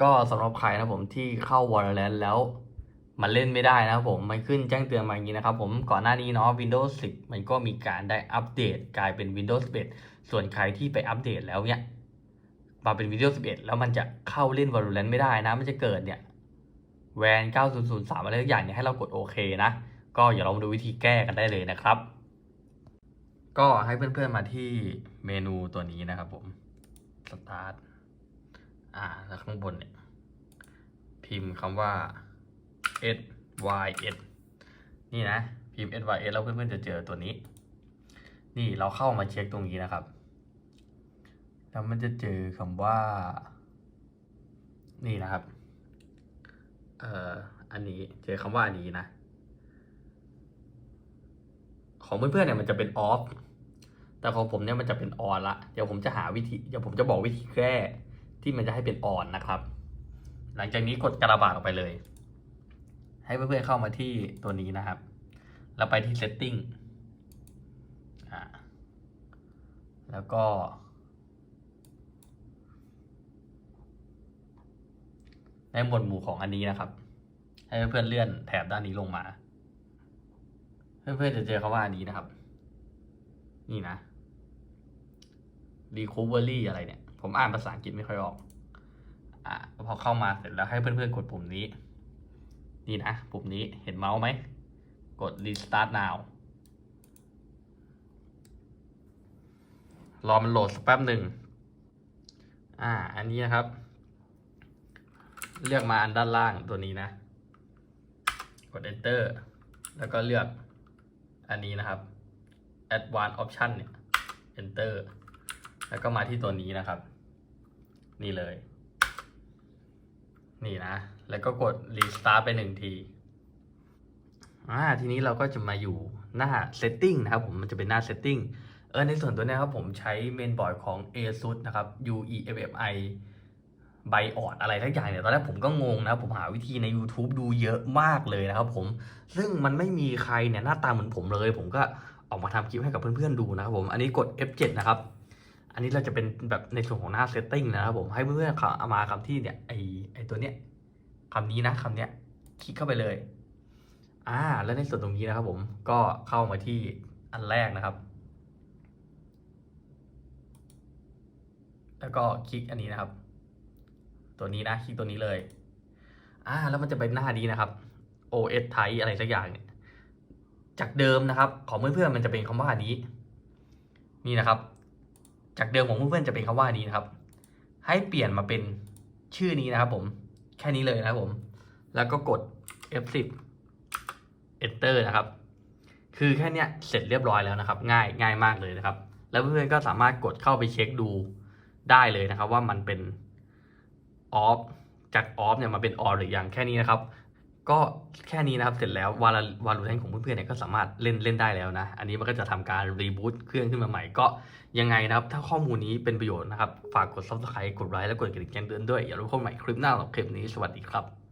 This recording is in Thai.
ก็สำหรับใครนะผมที่เข้า Valorant แล้วมันเล่นไม่ได้นะครับผมมันขึ้นแจ้งเตือนมาอย่างนี้นะครับผมก่อนหน้านี้เนาะ Windows 10 มันก็มีการได้อัปเดตกลายเป็น Windows 11 ส่วนใครที่ไปอัปเดตแล้วเนี่ยมาเป็น Windows 11 แล้วมันจะเข้าเล่น Valorant ไม่ได้นะ มันจะเกิดเนี่ยแวน9003 อะไรทุกอย่างเนี่ยให้เรากดโอเคนะ ก็อย่าลองดูวิธีแก้กันได้เลยนะครับ ก็ให้เพื่อนๆมาที่เมนูตัวนี้นะครับผม Start อ่าแล้วข้างบนเนี่ย พิมพ์คำว่า s y s นี่นะ พิมพ์ s y s แล้วเพื่อนๆจะเจอตัวนี้ นี่เราเข้ามาเช็คตรงนี้นะครับ แล้วมันจะเจอคำว่า นี่นะครับ เอ่อ อันนี้เจอคำว่าอันนี้นะ ของเพื่อนๆเนี่ยมันจะเป็น off แต่ของผมเนี่ยมันจะเป็น on ละ เดี๋ยวผมจะหาวิธี เดี๋ยวผมจะบอกวิธีแก้ ที่มันจะให้เป็น on นนะครับ หลังจากนี้กดกระบาดออกไปเลย ให้เพื่อนๆเข้ามาที่ตัวนี้นะครับ แล้วไปที่ setting แล้วก็ ในหมวดหมู่ของอันนี้นะครับ ให้เพื่อนๆเลื่อนแถบด้านนี้ลงมา เพื่อนๆจะเจอคำว่าอันนี้นะครับ นี่นะ recovery อะไรเนี่ย ผมอ่านภาษาอังกฤษไม่ค่อยออก อ่าพอเข้ามาเสร็จแล้วให้เพื่อนๆกดปุ่มนี้ นี่นะ ปุ่มนี้เห็นเมาส์ไหม กด restart now รอมันโหลดสักแป๊บหนึ่ง อ่า อันนี้นะครับ เลือกมาอันด้านล่างตัวนี้นะ กด enter แล้วก็เลือกอันนี้นะครับ advanced option เนี่ย enter แล้วก็มาที่ตัวนี้นะครับ นี่เลย นี่นะ แล้วก็กด restart ไปหนึ่งทีอ่าทีนี้เราก็จะมาอยู่หน้า setting นะครับผมมันจะเป็นหน้า setting เออในส่วนตัวเนี้ยครับผมใช้เมนบอร์ดของ ASUS นะครับ UEFFI ไบออดอะไรทั้งอย่างเนี่ยตอนแรกผมก็งงนะผมหาวิธีใน YouTube ดูเยอะมากเลยนะครับผมซึ่งมันไม่มีใครเนี่ยหน้าตาเหมือนผมเลย ผมก็ออกมาทำคลิปให้กับเพื่อนๆดูนะครับผมอันนี้กด F7 นะครับ อันนี้เราจะเป็นแบบในส่วนของหน้า setting นะครับผมให้เพื่อนๆเอามาคำที่เนี่ยไอไอตัวเนี้ยคำนี้นะคำเนี้ยคลิกเข้าไปเลย อ่า แล้วในส่วนตรงนี้นะครับผมก็เข้ามาที่อันแรกนะครับ แล้วก็คลิกอันนี้นะครับ ตัวนี้นะคลิกตัวนี้เลย อ่า แล้วมันจะเป็นหน้านี้นะครับ OS Type อะไรสักอย่างเนี่ย จากเดิมนะครับ ของเพื่อนๆมันจะเป็นคำว่านี้ นี่นะครับ จากเดิมของเพื่อนๆจะเป็นคำว่านี้นะครับ ให้เปลี่ยนมาเป็นชื่อนี้นะครับผม แค่นี้เลยนะครับผม แล้วก็กด F10 Enter นะครับ คือแค่นี้เสร็จเรียบร้อยแล้วนะครับ ง่ายง่ายมากเลยนะครับ แล้วเพื่อนๆก็สามารถกดเข้าไปเช็คดูได้เลยนะครับ ว่ามันเป็น off จาก off เนี่ยมาเป็น on หรือยังแค่นี้นะครับ ก็แค่นี้นะครับ เสร็จแล้ววาลวาลูแทนของเพื่อนๆเนี่ยก็สามารถเล่นเล่นได้แล้วนะ อันนี้มันก็จะทำการรีบูตเครื่องขึ้นมาใหม่ก็ยังไงนะครับ ถ้าข้อมูลนี้เป็นประโยชน์นะครับ ฝากกด subscribe กดไลค์และกดกระดิ่งแจ้งเตือนด้วยอย่าลืมพบกันใหม่คลิปหน้าสำหรับคลิปนี้สวัสดีครับ